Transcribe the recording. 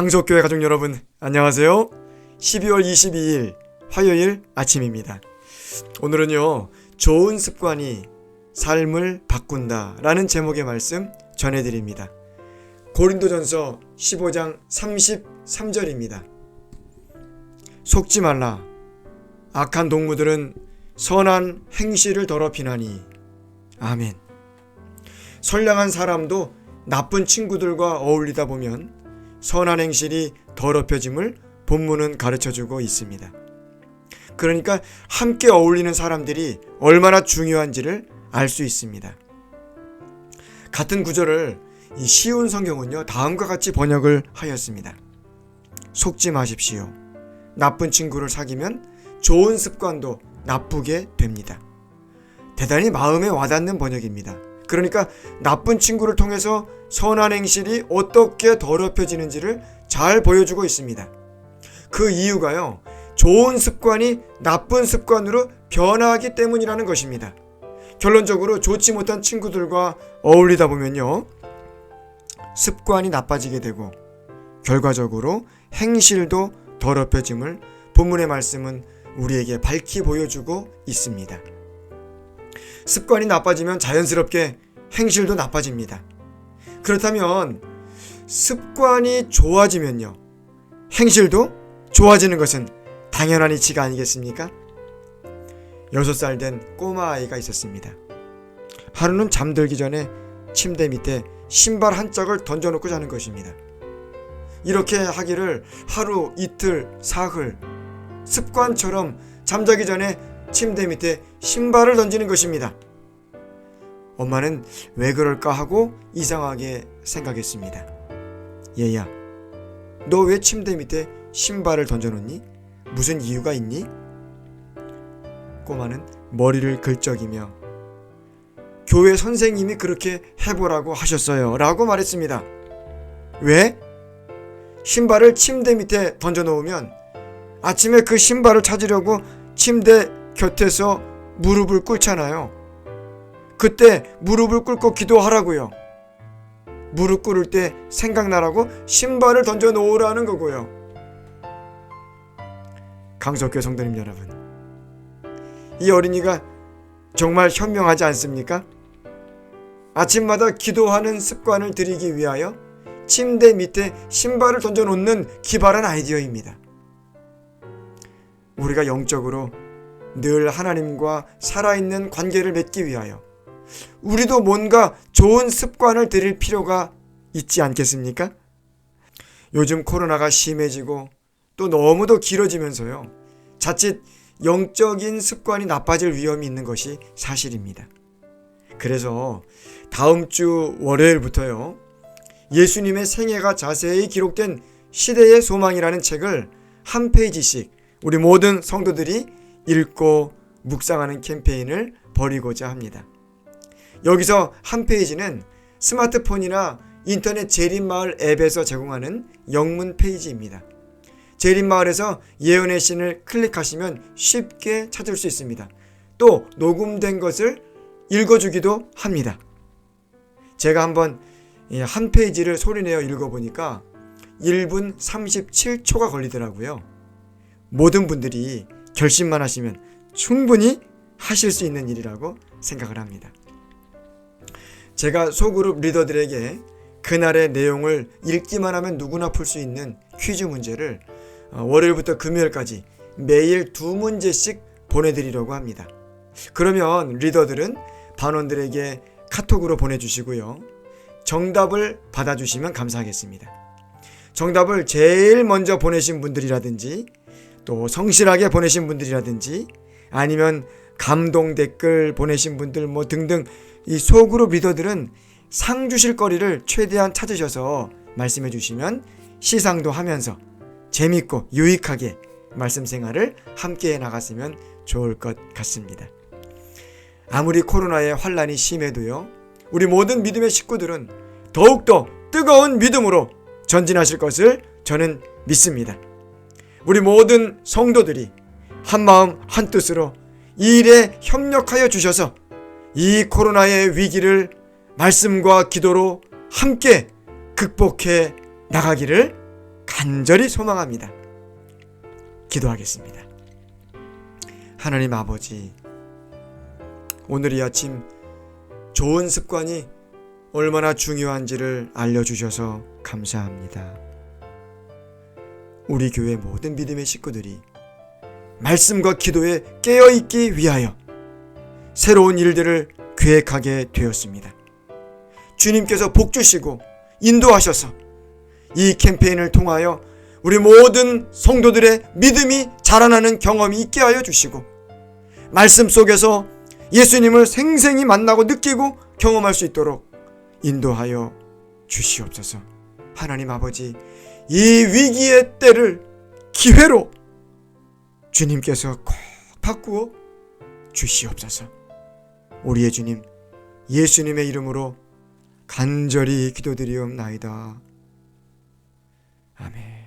강석교회 가족 여러분, 안녕하세요. 12월 22일 화요일 아침입니다. 오늘은요, 좋은 습관이 삶을 바꾼다 라는 제목의 말씀 전해드립니다. 고린도전서 15장 33절입니다. 속지 말라. 악한 동무들은 선한 행실을 더럽히나니. 아멘. 선량한 사람도 나쁜 친구들과 어울리다 보면 선한 행실이 더럽혀짐을 본문은 가르쳐 주고 있습니다. 그러니까 함께 어울리는 사람들이 얼마나 중요한지를 알 수 있습니다. 같은 구절을 이 쉬운 성경은요, 다음과 같이 번역을 하였습니다. 속지 마십시오. 나쁜 친구를 사귀면 좋은 습관도 나쁘게 됩니다. 대단히 마음에 와닿는 번역입니다. 그러니까 나쁜 친구를 통해서 선한 행실이 어떻게 더럽혀지는지를 잘 보여주고 있습니다. 그 이유가요, 좋은 습관이 나쁜 습관으로 변화하기 때문이라는 것입니다. 결론적으로 좋지 못한 친구들과 어울리다 보면요, 습관이 나빠지게 되고, 결과적으로 행실도 더럽혀짐을 본문의 말씀은 우리에게 밝히 보여주고 있습니다. 습관이 나빠지면 자연스럽게 행실도 나빠집니다. 그렇다면 습관이 좋아지면요. 행실도 좋아지는 것은 당연한 이치가 아니겠습니까? 6살 된 꼬마 아이가 있었습니다. 하루는 잠들기 전에 침대 밑에 신발 한 짝을 던져놓고 자는 것입니다. 이렇게 하기를 하루, 이틀, 사흘 습관처럼 잠자기 전에 침대 밑에 신발을 던지는 것입니다. 엄마는 왜 그럴까 하고 이상하게 생각했습니다. 얘야, 너 왜 침대 밑에 신발을 던져놓니? 무슨 이유가 있니? 꼬마는 머리를 긁적이며 교회 선생님이 그렇게 해보라고 하셨어요. 라고 말했습니다. 왜? 신발을 침대 밑에 던져놓으면 아침에 그 신발을 찾으려고 침대 곁에서 무릎을 꿇잖아요. 그때 무릎을 꿇고 기도하라고요. 무릎 꿇을 때 생각나라고 신발을 던져 놓으라는 거고요. 강석교 성도님 여러분. 이 어린이가 정말 현명하지 않습니까? 아침마다 기도하는 습관을 들이기 위하여 침대 밑에 신발을 던져 놓는 기발한 아이디어입니다. 우리가 영적으로 늘 하나님과 살아있는 관계를 맺기 위하여 우리도 뭔가 좋은 습관을 들일 필요가 있지 않겠습니까? 요즘 코로나가 심해지고 또 너무도 길어지면서요. 자칫 영적인 습관이 나빠질 위험이 있는 것이 사실입니다. 그래서 다음 주 월요일부터요. 예수님의 생애가 자세히 기록된 시대의 소망이라는 책을 한 페이지씩 우리 모든 성도들이 읽고 묵상하는 캠페인을 벌이고자 합니다. 여기서 한 페이지는 스마트폰이나 인터넷 재림마을 앱에서 제공하는 영문 페이지입니다. 재림마을에서 예언의 신을 클릭하시면 쉽게 찾을 수 있습니다. 또 녹음된 것을 읽어주기도 합니다. 제가 한번 한 페이지를 소리내어 읽어보니까 1분 37초가 걸리더라고요. 모든 분들이 결심만 하시면 충분히 하실 수 있는 일이라고 생각을 합니다. 제가 소그룹 리더들에게 그날의 내용을 읽기만 하면 누구나 풀 수 있는 퀴즈 문제를 어, 월요일부터 금요일까지 매일 두 문제씩 보내드리려고 합니다. 그러면 리더들은 반원들에게 카톡으로 보내주시고요. 정답을 받아주시면 감사하겠습니다. 정답을 제일 먼저 보내신 분들이라든지 또 성실하게 보내신 분들이라든지 아니면 감동 댓글 보내신 분들 뭐 등등 이 소그룹 리더들은 상 주실 거리를 최대한 찾으셔서 말씀해 주시면 시상도 하면서 재밌고 유익하게 말씀 생활을 함께 해 나갔으면 좋을 것 같습니다. 아무리 코로나의 환란이 심해도요. 우리 모든 믿음의 식구들은 더욱더 뜨거운 믿음으로 전진하실 것을 저는 믿습니다. 우리 모든 성도들이 한 마음 한 뜻으로 이 일에 협력하여 주셔서 이 코로나의 위기를 말씀과 기도로 함께 극복해 나가기를 간절히 소망합니다. 기도하겠습니다. 하나님 아버지, 오늘 이 아침 좋은 습관이 얼마나 중요한지를 알려주셔서 감사합니다. 우리 교회 모든 믿음의 식구들이 말씀과 기도에 깨어있기 위하여 새로운 일들을 계획하게 되었습니다. 주님께서 복 주시고 인도하셔서 이 캠페인을 통하여 우리 모든 성도들의 믿음이 자라나는 경험이 있게 하여 주시고 말씀 속에서 예수님을 생생히 만나고 느끼고 경험할 수 있도록 인도하여 주시옵소서. 하나님 아버지, 이 위기의 때를 기회로 주님께서 꼭 바꾸어 주시옵소서. 우리의 주님 예수님의 이름으로 간절히 기도드리옵나이다. 아멘.